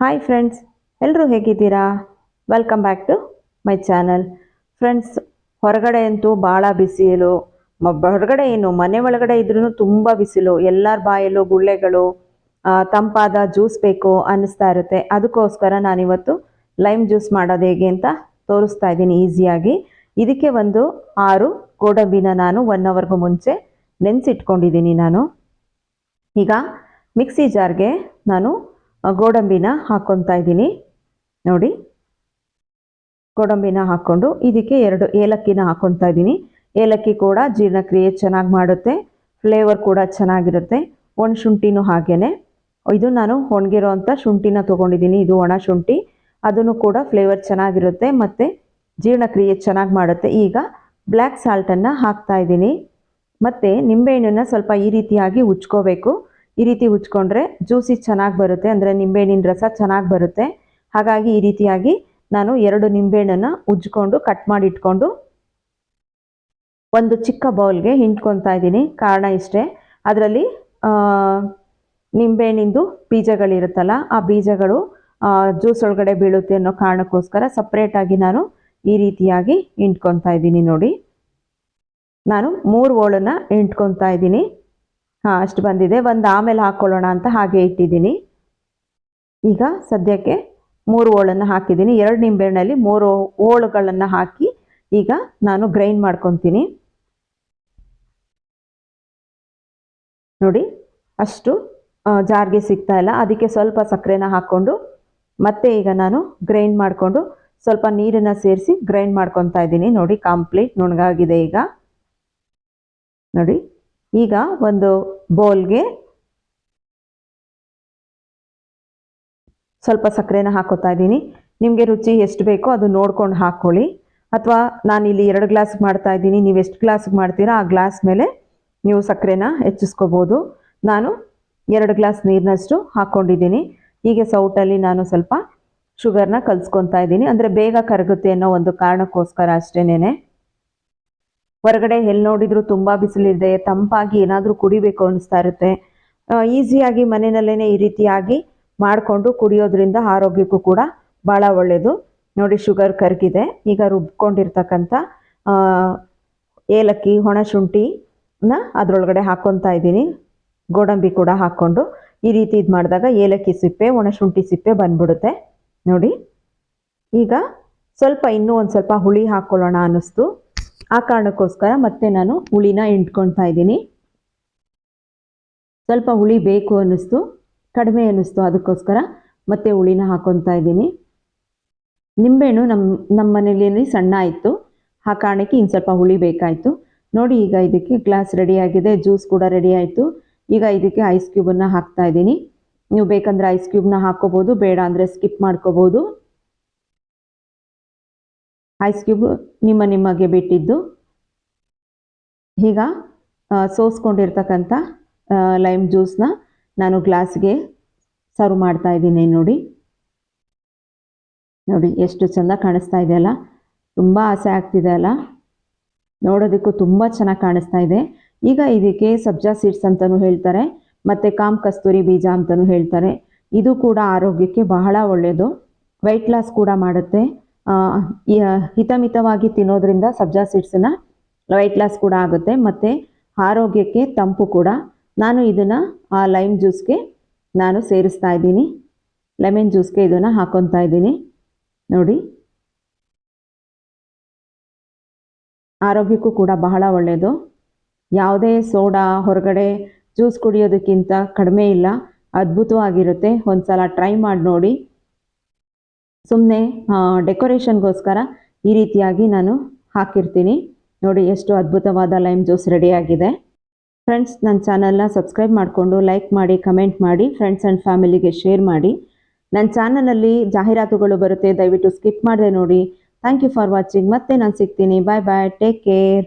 Hi friends ಎಲ್ಲರೂ ಹೇಗಿದ್ದೀರಾ? Welcome back to my channel friends ಹೊರಗಡೆ ಅಂತೂ ಭಾಳ ಬಿಸಿಲು ಹೊರಗಡೆ ಏನು, ಮನೆ ಒಳಗಡೆ ಇದ್ರೂ ತುಂಬ ಬಿಸಿಲು ಎಲ್ಲರ ಬಾಯಲ್ಲೂ ಗುಳ್ಳೆಗಳು ತಂಪಾದ ಜ್ಯೂಸ್ ಬೇಕು ಅನ್ನಿಸ್ತಾ ಇರುತ್ತೆ. ಅದಕ್ಕೋಸ್ಕರ ನಾನಿವತ್ತು ಲೈಮ್ ಜ್ಯೂಸ್ ಮಾಡೋದು ಹೇಗೆ ಅಂತ ತೋರಿಸ್ತಾ ಇದ್ದೀನಿ ಈಸಿಯಾಗಿ. ಇದಕ್ಕೆ ಒಂದು ಆರು ಗೋಡಂಬಿನ ನಾನು ಒನ್ ಅವರ್ಗೂ ಮುಂಚೆ ನೆನೆಸಿಟ್ಕೊಂಡಿದ್ದೀನಿ ನಾನು. ಈಗ ಮಿಕ್ಸಿ ಜಾರ್ಗೆ ನಾನು ಗೋಡಂಬಿನ ಹಾಕ್ಕೊತಾ ಇದ್ದೀನಿ. ನೋಡಿ. ಗೋಡಂಬಿನ ಹಾಕ್ಕೊಂಡು ಇದಕ್ಕೆ ಎರಡು ಏಲಕ್ಕಿನ ಹಾಕ್ಕೊತಾ ಇದ್ದೀನಿ. ಏಲಕ್ಕಿ ಕೂಡ ಜೀರ್ಣಕ್ರಿಯೆ ಚೆನ್ನಾಗಿ ಮಾಡುತ್ತೆ. ಫ್ಲೇವರ್ ಕೂಡ ಚೆನ್ನಾಗಿರುತ್ತೆ. ಒಣ ಶುಂಠಿನೂ ಹಾಗೇ ಇದು ನಾನು ಒಣಗಿರೋ ಅಂಥ ಶುಂಠಿನ ತೊಗೊಂಡಿದ್ದೀನಿ. ಇದು ಒಣ ಶುಂಠಿ. ಅದನ್ನು ಕೂಡ ಫ್ಲೇವರ್ ಚೆನ್ನಾಗಿರುತ್ತೆ ಮತ್ತು ಜೀರ್ಣಕ್ರಿಯೆ ಚೆನ್ನಾಗಿ ಮಾಡುತ್ತೆ. ಈಗ ಬ್ಲ್ಯಾಕ್ ಸಾಲ್ಟನ್ನು ಹಾಕ್ತಾ ಇದ್ದೀನಿ. ಮತ್ತು ನಿಂಬೆಹಣ್ಣನ್ನು ಸ್ವಲ್ಪ ಈ ರೀತಿಯಾಗಿ ಉಜ್ಕೋಬೇಕು. ಈ ರೀತಿ ಉಜ್ಕೊಂಡ್ರೆ ಜ್ಯೂಸಿ ಚೆನ್ನಾಗಿ ಬರುತ್ತೆ, ಅಂದರೆ ನಿಂಬೆಹಣ್ಣಿನ ರಸ ಚೆನ್ನಾಗಿ ಬರುತ್ತೆ. ಹಾಗಾಗಿ ಈ ರೀತಿಯಾಗಿ ನಾನು ಎರಡು ನಿಂಬೆಹಣ್ಣನ್ನು ಉಜ್ಕೊಂಡು ಕಟ್ ಮಾಡಿ ಇಟ್ಕೊಂಡು ಒಂದು ಚಿಕ್ಕ ಬೌಲ್ಗೆ ಹಿಂಡ್ಕೊತಾ ಇದ್ದೀನಿ. ಕಾರಣ ಇಷ್ಟೇ, ಅದರಲ್ಲಿ ನಿಂಬೆಹಣ್ಣಿಂದು ಬೀಜಗಳಿರುತ್ತಲ್ಲ, ಆ ಬೀಜಗಳು ಜ್ಯೂಸ್ ಒಳಗಡೆ ಬೀಳುತ್ತೆ ಅನ್ನೋ ಕಾರಣಕ್ಕೋಸ್ಕರ ಸಪ್ರೇಟಾಗಿ ನಾನು ಈ ರೀತಿಯಾಗಿ ಹಿಂಡ್ಕೊತಾ ಇದ್ದೀನಿ ನೋಡಿ. ನಾನು ಮೂರು ಓಳನ್ನು ಹಿಂಡ್ಕೊತಾ ಇದ್ದೀನಿ. ಹಾಂ, ಅಷ್ಟು ಬಂದಿದೆ. ಒಂದು ಆಮೇಲೆ ಹಾಕ್ಕೊಳ್ಳೋಣ ಅಂತ ಹಾಗೆ ಇಟ್ಟಿದ್ದೀನಿ. ಈಗ ಸದ್ಯಕ್ಕೆ ಮೂರು ಓಳನ್ನು ಹಾಕಿದ್ದೀನಿ. ಎರಡು ನಿಂಬೆಹಣ್ಣಲ್ಲಿ ಮೂರು ಓಳುಗಳನ್ನು ಹಾಕಿ ಈಗ ನಾನು ಗ್ರೈಂಡ್ ಮಾಡ್ಕೊತೀನಿ. ನೋಡಿ, ಅಷ್ಟು ಜಾರಿಗೆ ಸಿಗ್ತಾ ಇಲ್ಲ. ಅದಕ್ಕೆ ಸ್ವಲ್ಪ ಸಕ್ಕರೆನ ಹಾಕ್ಕೊಂಡು ಮತ್ತೆ ಈಗ ನಾನು ಗ್ರೈಂಡ್ ಮಾಡಿಕೊಂಡು ಸ್ವಲ್ಪ ನೀರನ್ನು ಸೇರಿಸಿ ಗ್ರೈಂಡ್ ಮಾಡ್ಕೊತಾ ಇದ್ದೀನಿ. ನೋಡಿ, ಕಂಪ್ಲೀಟ್ ನುಣಗಾಗಿದೆ ಈಗ. ನೋಡಿ ಈಗ ಒಂದು ಬೌಲ್ಗೆ ಸ್ವಲ್ಪ ಸಕ್ಕರೆನ ಹಾಕೋತಾ ಇದ್ದೀನಿ. ನಿಮಗೆ ರುಚಿ ಎಷ್ಟು ಬೇಕೋ ಅದು ನೋಡ್ಕೊಂಡು ಹಾಕ್ಕೊಳ್ಳಿ. ಅಥವಾ ನಾನು ಇಲ್ಲಿ ಎರಡು ಗ್ಲಾಸ್ ಮಾಡ್ತಾ ಇದ್ದೀನಿ. ನೀವು ಎಷ್ಟು ಗ್ಲಾಸ್ಗೆ ಮಾಡ್ತೀರಾ ಆ ಗ್ಲಾಸ್ ಮೇಲೆ ನೀವು ಸಕ್ಕರೆನ ಹೆಚ್ಚಿಸ್ಕೋಬೋದು. ನಾನು ಎರಡು ಗ್ಲಾಸ್ ನೀರಿನಷ್ಟು ಹಾಕ್ಕೊಂಡಿದ್ದೀನಿ. ಹೀಗೆ ಸೌಟಲ್ಲಿ ನಾನು ಸ್ವಲ್ಪ ಶುಗರ್ನ ಕಲಿಸ್ಕೊತಾ ಇದ್ದೀನಿ. ಅಂದರೆ ಬೇಗ ಕರಗುತ್ತೆ ಅನ್ನೋ ಒಂದು ಕಾರಣಕ್ಕೋಸ್ಕರ ಅಷ್ಟೇನೆ ಹೊರಗಡೆ ಎಲ್ಲಿ ನೋಡಿದ್ರು ತುಂಬ ಬಿಸಿಲಿದೆ, ತಂಪಾಗಿ ಏನಾದರೂ ಕುಡಿಬೇಕು ಅನಿಸ್ತಾ ಇರುತ್ತೆ. ಈಸಿಯಾಗಿ ಮನೆಯಲ್ಲೇ ಈ ರೀತಿಯಾಗಿ ಮಾಡಿಕೊಂಡು ಕುಡಿಯೋದ್ರಿಂದ ಆರೋಗ್ಯಕ್ಕೂ ಕೂಡ ಭಾಳ ಒಳ್ಳೆಯದು ನೋಡಿ, ಶುಗರ್ ಕರಗಿದೆ. ಈಗ ರುಬ್ಕೊಂಡಿರ್ತಕ್ಕಂಥ ಏಲಕ್ಕಿ ಒಣಶುಂಠಿನ ಅದರೊಳಗಡೆ ಹಾಕ್ಕೊತಾ ಇದ್ದೀನಿ. ಗೋಡಂಬಿ ಕೂಡ ಹಾಕ್ಕೊಂಡು ಈ ರೀತಿ ಇದು ಮಾಡಿದಾಗ ಏಲಕ್ಕಿ ಸಿಪ್ಪೆ ಒಣಶುಂಠಿ ಸಿಪ್ಪೆ ಬಂದ್ಬಿಡುತ್ತೆ. ನೋಡಿ, ಈಗ ಸ್ವಲ್ಪ ಇನ್ನೂ ಒಂದು ಸ್ವಲ್ಪ ಹುಳಿ ಹಾಕ್ಕೊಳ್ಳೋಣ ಅನ್ನಿಸ್ತು. ಆ ಕಾರಣಕ್ಕೋಸ್ಕರ ಮತ್ತೆ ನಾನು ಹುಳಿನ ಹಿಂಡ್ಕೊಳ್ತಾ ಇದ್ದೀನಿ. ಸ್ವಲ್ಪ ಹುಳಿ ಬೇಕು ಅನ್ನಿಸ್ತು, ಕಡಿಮೆ ಅನ್ನಿಸ್ತು ಅದಕ್ಕೋಸ್ಕರ ಮತ್ತೆ ಹುಳಿನ ಹಾಕೊತಾ ಇದ್ದೀನಿ. ನಿಂಬೆಹಣ್ಣು ನಮ್ಮ ನಮ್ಮ ಸಣ್ಣ ಇತ್ತು, ಆ ಕಾರಣಕ್ಕೆ ಇನ್ನು ಸ್ವಲ್ಪ ಹುಳಿ ಬೇಕಾಯಿತು. ನೋಡಿ ಈಗ ಇದಕ್ಕೆ ಗ್ಲಾಸ್ ರೆಡಿ ಆಗಿದೆ, ಜ್ಯೂಸ್ ಕೂಡ ರೆಡಿ ಆಯಿತು. ಈಗ ಇದಕ್ಕೆ ಐಸ್ ಕ್ಯೂಬನ್ನು ಹಾಕ್ತಾ ಇದ್ದೀನಿ. ನೀವು ಬೇಕಂದ್ರೆ ಐಸ್ ಕ್ಯೂಬ್ನ ಹಾಕ್ಕೋಬೋದು, ಬೇಡ ಅಂದರೆ ಸ್ಕಿಪ್ ಮಾಡ್ಕೋಬೋದು. ಐಸ್ ಕ್ಯೂಬ್ ನಿಮ್ಮ ನಿಮಗೆ ಬಿಟ್ಟಿದ್ದು. ಈಗ ಸೋಸ್ಕೊಂಡಿರ್ತಕ್ಕಂಥ ಲೈಮ್ ಜ್ಯೂಸ್ನ ನಾನು ಗ್ಲಾಸ್ಗೆ ಸರ್ವ್ ಮಾಡ್ತಾ ಇದ್ದೀನಿ ನೋಡಿ. ನೋಡಿ, ಎಷ್ಟು ಚೆಂದ ಕಾಣಿಸ್ತಾ ಇದೆ ಅಲ್ಲ? ತುಂಬ ಆಸೆ ಆಗ್ತಿದೆ ಅಲ್ಲ? ನೋಡೋದಕ್ಕೂ ತುಂಬ ಚೆನ್ನಾಗಿ ಕಾಣಿಸ್ತಾ ಇದೆ. ಈಗ ಇದಕ್ಕೆ ಸಬ್ಜಾ ಸೀಡ್ಸ್ ಅಂತಲೂ ಹೇಳ್ತಾರೆ, ಮತ್ತು ಕಾಮ್ ಕಸ್ತೂರಿ ಬೀಜ ಅಂತಲೂ ಹೇಳ್ತಾರೆ. ಇದು ಕೂಡ ಆರೋಗ್ಯಕ್ಕೆ ಬಹಳ ಒಳ್ಳೆಯದು ವೆಯ್ಟ್ ಲಾಸ್ ಕೂಡ ಮಾಡುತ್ತೆ. ಹಿತಮಿತವಾಗಿ ತಿನ್ನೋದ್ರಿಂದ ಸಬ್ಜಾ ಸೀಡ್ಸನ್ನು ವೈಟ್ ಲಾಸ್ ಕೂಡ ಆಗುತ್ತೆ ಮತ್ತು ಆರೋಗ್ಯಕ್ಕೆ ತಂಪು ಕೂಡ. ನಾನು ಇದನ್ನು ಆ ಲೈಮ್ ಜ್ಯೂಸ್ಗೆ ನಾನು ಸೇರಿಸ್ತಾ ಇದ್ದೀನಿ. ಲೆಮನ್ ಜ್ಯೂಸ್ಗೆ ಇದನ್ನು ಹಾಕೊತಾ ಇದ್ದೀನಿ. ನೋಡಿ. ಆರೋಗ್ಯಕ್ಕೂ ಕೂಡ ಬಹಳ ಒಳ್ಳೆಯದು ಯಾವುದೇ ಸೋಡಾ ಹೊರಗಡೆ ಜ್ಯೂಸ್ ಕುಡಿಯೋದಕ್ಕಿಂತ ಕಡಿಮೆ ಇಲ್ಲ. ಅದ್ಭುತವಾಗಿರುತ್ತೆ. ಒಂದು ಸಲ ಟ್ರೈ ಮಾಡಿ ನೋಡಿ. ಸುಮ್ಮನೆ ಡೆಕೋರೇಷನ್ಗೋಸ್ಕರ ಈ ರೀತಿಯಾಗಿ ನಾನು ಹಾಕಿರ್ತೀನಿ. ನೋಡಿ ಎಷ್ಟು ಅದ್ಭುತವಾದ ಲೈಮ್ ಜ್ಯೂಸ್ ರೆಡಿಯಾಗಿದೆ. ಫ್ರೆಂಡ್ಸ್ ನನ್ನ ಚಾನಲ್ನ ಸಬ್ಸ್ಕ್ರೈಬ್ ಮಾಡಿಕೊಂಡು ಲೈಕ್ ಮಾಡಿ, ಕಮೆಂಟ್ ಮಾಡಿ ಫ್ರೆಂಡ್ಸ್ ಆ್ಯಂಡ್ ಫ್ಯಾಮಿಲಿಗೆ ಶೇರ್ ಮಾಡಿ. ನನ್ನ ಚಾನಲಲ್ಲಿ ಜಾಹೀರಾತುಗಳು ಬರುತ್ತೆ, ದಯವಿಟ್ಟು ಸ್ಕಿಪ್ ಮಾಡಿದೆ ನೋಡಿ. ಥ್ಯಾಂಕ್ ಯು ಫಾರ್ ವಾಚಿಂಗ್ ಮತ್ತೆ ನಾನು ಸಿಗ್ತೀನಿ. ಬಾಯ್ ಬಾಯ್ ಟೇಕ್ ಕೇರ್